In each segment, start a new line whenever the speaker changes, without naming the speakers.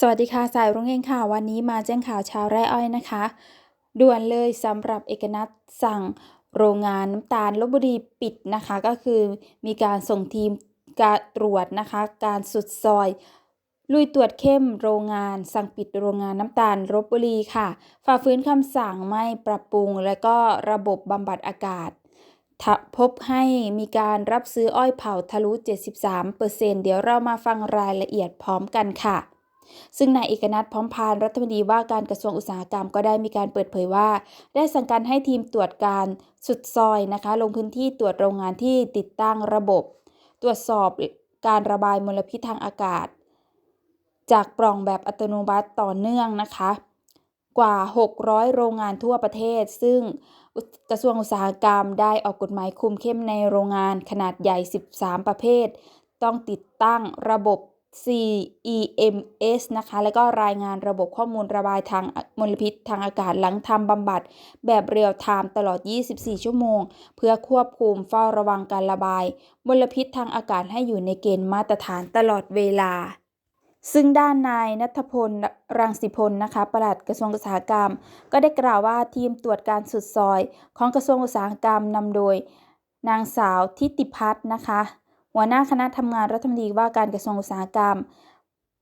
สวัสดีค่ะ สายรุ่งเฮงค่ะ วันนี้มาแจ้งข่าวชาวไร่อ้อยนะคะ ด่วนเลยสำหรับเอกนัทสั่งโรงงานน้ำตาลลบบุรีปิดนะคะ ก็คือมีการส่งทีมการตรวจนะคะ การสุดซอย ลุยตรวจเข้มโรงงานสั่งปิดโรงงานน้ำตาลลบบุรีค่ะ ฝ่าฝืนคำสั่งไม่ปรับปรุง และก็ระบบบำบัดอากาศพบให้มีการรับซื้ออ้อยเผาทะลุ 73%เดี๋ยวเรามาฟังรายละเอียดพร้อมกันค่ะ ซึ่งนายเอกนัทพร้อมพานรัฐมนตรีว่าการกระทรวงอุตสาหกรรมก็ได้มีการเปิดเผยว่า ได้สั่งการให้ทีมตรวจการสุดซอยนะคะ ลงพื้นที่ตรวจโรงงานที่ติดตั้งระบบ ตรวจสอบการระบายมลพิษทางอากาศ จากปล่องแบบอัตโนมัติต่อเนื่องนะคะ กว่า 600 โรงงานทั่วประเทศ ซึ่งกระทรวงอุตสาหกรรมได้ออกกฎหมายคุมเข้มในโรงงานขนาดใหญ่ 13 ประเภท ต้องติดตั้งระบบ CEMS นะคะ แล้วก็รายงานระบบข้อมูลระบายทางมลพิษทางอากาศหลังทำบำบัด แบบเรียลไทม์ตลอด 24 ชั่วโมง เพื่อควบคุมเฝ้าระวังการระบาย มลพิษทางอากาศให้อยู่ในเกณฑ์มาตรฐานตลอดเวลา ซึ่งด้านนายนัทพล รังสิพลนะคะปลัดกระทรวงอุตสาหกรรม ก็ได้กล่าวว่าทีมตรวจการสุดซอย ของกระทรวงอุตสาหกรรมนำโดย นางสาวทิติพัฒน์นะคะ หัวหน้าคณะทำงานรัฐมนตรีว่าการกระทรวงอุตสาหกรรม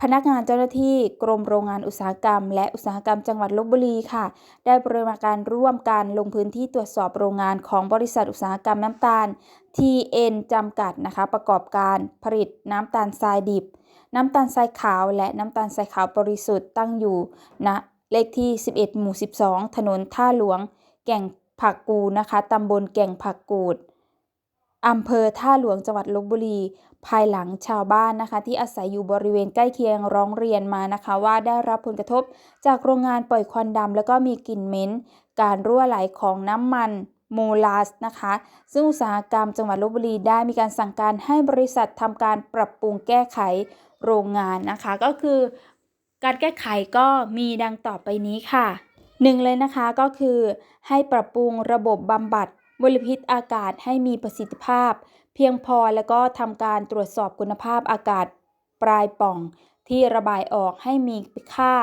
พนักงานเจ้าหน้าที่กรมโรงงานอุตสาหกรรม และอุตสาหกรรมจังหวัดลบบุรีค่ะ ได้บริมาการร่วมกันลงพื้นที่ตรวจสอบโรงงานของบริษัทอุตสาหกรรมน้ำตาล TN จำกัดนะคะ ประกอบการผลิตน้ำตาลทรายดิบ น้ำตาลทรายขาวและน้ำตาลทรายขาวบริสุทธิ์ตั้งอยู่ณนะเลขที่ 11 หมู่ 12 ถนนท่าหลวง แก่งผักกูนะคะตำบลแก่งผักกูด อำเภอท่าหลวงจังหวัดลบบุรี ภายหลังชาวบ้านนะคะ ที่อาศัยอยู่บริเวณใกล้เคียงร้องเรียนมานะคะ ว่าได้รับผลกระทบจากโรงงานปล่อยควันดำแล้วก็มีกลิ่นเหม็นการรั่วไหลของน้ำมันโมลาสนะคะ ซึ่งอุตสาหกรรมจังหวัดลบบุรีได้มีการสั่งการให้บริษัททำการปรับปรุงแก้ไขโรงงานนะคะ ก็คือการแก้ไขก็มีดังต่อไปนี้ค่ะหนึ่งเลยนะคะก็คือให้ปรับปรุงระบบบำบัด มลพิษอากาศให้มีประสิทธิภาพ เพียงพอแล้วก็ทำการตรวจสอบคุณภาพอากาศปลายป่อง ที่ระบายออกให้มีค่า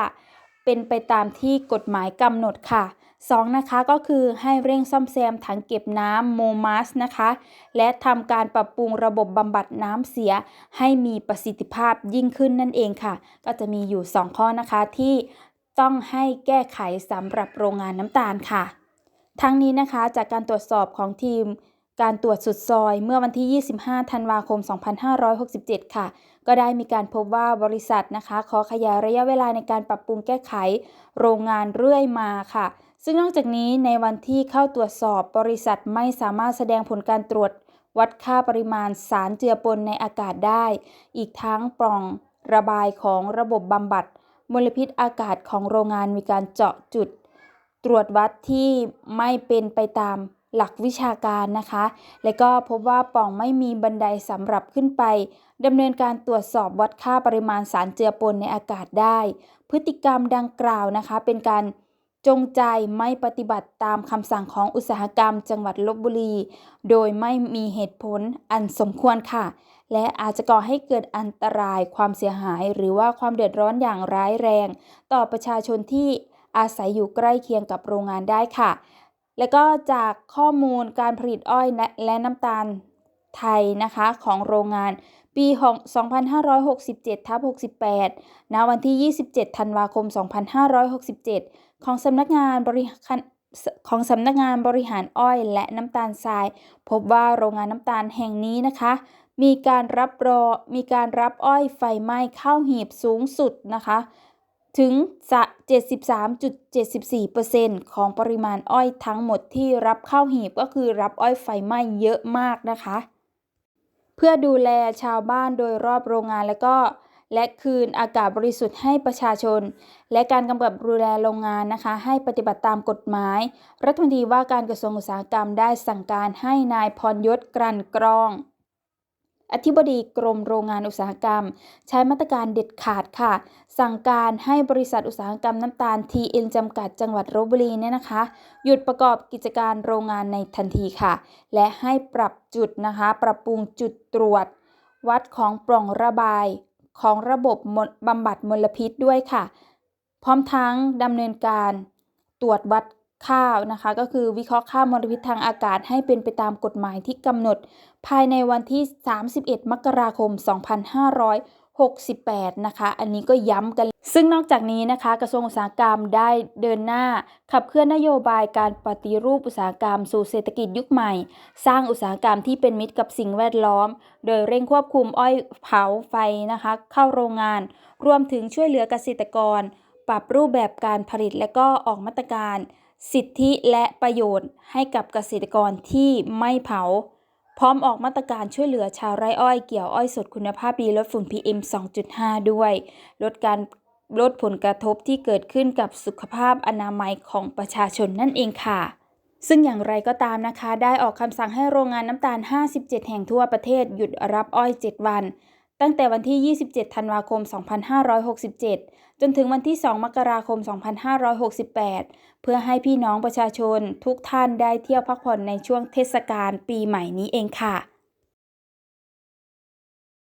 เป็นไปตามที่กฎหมายกำหนดค่ะ 2. นะคะก็คือให้เร่งซ่อมแซมถังเก็บน้ำโมมัสนะคะ และทำการปรับปรุงระบบบำบัดน้ำเสีย ให้มีประสิทธิภาพยิ่งขึ้นนั่นเองค่ะ ก็จะมีอยู่ 2 ข้อนะคะที่ต้องให้แก้ไขสำหรับโรงงานน้ำตาลค่ะ ทั้งนี้นะคะจากการตรวจสอบของทีม การตรวจสุดซอยเมื่อวันที่ 25 ธันวาคม 2567 ค่ะ ก็ได้มีการพบว่าบริษัทนะคะ ขอขยายระยะเวลาในการปรับปรุงแก้ไข โรงงานเรื่อยมาค่ะ ซึ่งนอกจากนี้ในวันที่เข้าตรวจสอบบริษัทไม่สามารถแสดงผลการตรวจวัดค่าปริมาณสารเจือปนในอากาศได้ อีกทั้งปล่องระบายของระบบบำบัด มลพิษอากาศของโรงงานมีการเจาะจุด ตรวจวัดที่ไม่เป็นไปตามหลักวิชาการนะคะ และก็พบว่าป่องไม่มีบันไดสำหรับขึ้นไปดำเนินการตรวจสอบวัดค่าปริมาณสารเจือปนในอากาศได้ พฤติกรรมดังกล่าวนะคะ เป็นการจงใจไม่ปฏิบัติตามคำสั่งของอุตสาหกรรม จังหวัดลบบุรี โดยไม่มีเหตุผลอันสมควรค่ะ และอาจจะก่อให้เกิดอันตรายความเสียหาย หรือว่าความเดือดร้อนอย่างร้ายแรง ต่อประชาชนที่ อาศัยอยู่ใกล้เคียงกับโรงงานได้ค่ะ และก็จากข้อมูลการผลิตอ้อยและน้ำตาลไทยนะคะของโรงงานปี2567ทับ68ณวันที่ 27 ธันวาคม 2567 ของสำนักงานบริหารของสำนักงานบริหารอ้อยและน้ำตาลทราย พบว่าโรงงานน้ำตาลแห่งนี้นะคะ มีการรับรอมีการรับอ้อยไฟไหม้เข้าหีบสูงสุดนะคะ ถึง 73.74%ของปริมาณอ้อยทั้งหมดที่รับเข้าหีบก็คือรับอ้อยไฟไหม้เยอะมากนะคะ เพื่อดูแลชาวบ้านโดยรอบโรงงานแล้วก็และคืนอากาศบริสุทธิ์ให้ประชาชน และการกำกับดูแลโรงงานนะคะ ให้ปฏิบัติตามกฎหมาย รัฐมนตรีว่าการกระทรวงอุตสาหกรรมได้สั่งการให้นายพรยศกรันกรอง อธิบดีกรมโรงงานอุตสาหกรรม ใช้มาตรการเด็ดขาดค่ะ สั่งการให้บริษัทอุตสาหกรรมน้ำตาล TN จำกัดจังหวัดลบบุรีเนี่ยนะคะ หยุดประกอบกิจการโรงงานในทันทีค่ะ และให้ปรับจุดนะคะ ปรับปรุงจุดตรวจ วัดของปล่องระบายของระบบบำบำบัดมลพิษด้วยค่ะ พร้อมทั้งดำเนินการตรวจวัด ข้าวนะคะ ก็คือวิเคราะห์ค่ามลพิษทางอากาศให้เป็นไปตามกฎหมายที่กำหนด ภายในวันที่ 31 มกราคม 2568 นะคะ อันนี้ก็ย้ำกัน ซึ่งนอกจากนี้นะคะ กระทรวงอุตสาหกรรมได้เดินหน้า ขับเคลื่อนนโยบายการปฏิรูปอุตสาหกรรมสู่เศรษฐกิจยุคใหม่ สร้างอุตสาหกรรมที่เป็นมิตรกับสิ่งแวดล้อม โดยเร่งควบคุมอ้อยเผาไฟนะคะ เข้าโรงงาน รวมถึงช่วยเหลือเกษตรกร ปรับรูปแบบการผลิตและก็ออกมาตรการ สิทธิและประโยชน์ให้กับเกษตรกรที่ไม่เผา พร้อมออกมาตรการช่วยเหลือชาวไร่อ้อยเกี่ยวอ้อยสดคุณภาพดีลดฝุ่น PM 2.5 ด้วย ลดการลดผลกระทบที่เกิดขึ้นกับสุขภาพอนามัยของประชาชนนั่นเองค่ะซึ่งอย่างไรก็ตามนะคะ ได้ออกคำสั่งให้โรงงานน้ำตาล 57 แห่งทั่วประเทศหยุดรับอ้อย 7 วัน ตั้งแต่วันที่ 27 ธันวาคม 2567 จนถึงวันที่ 2 มกราคม 2568 เพื่อให้พี่น้องประชาชนทุกท่านได้เที่ยวพักผ่อนในช่วงเทศกาลปีใหม่นี้เองค่ะ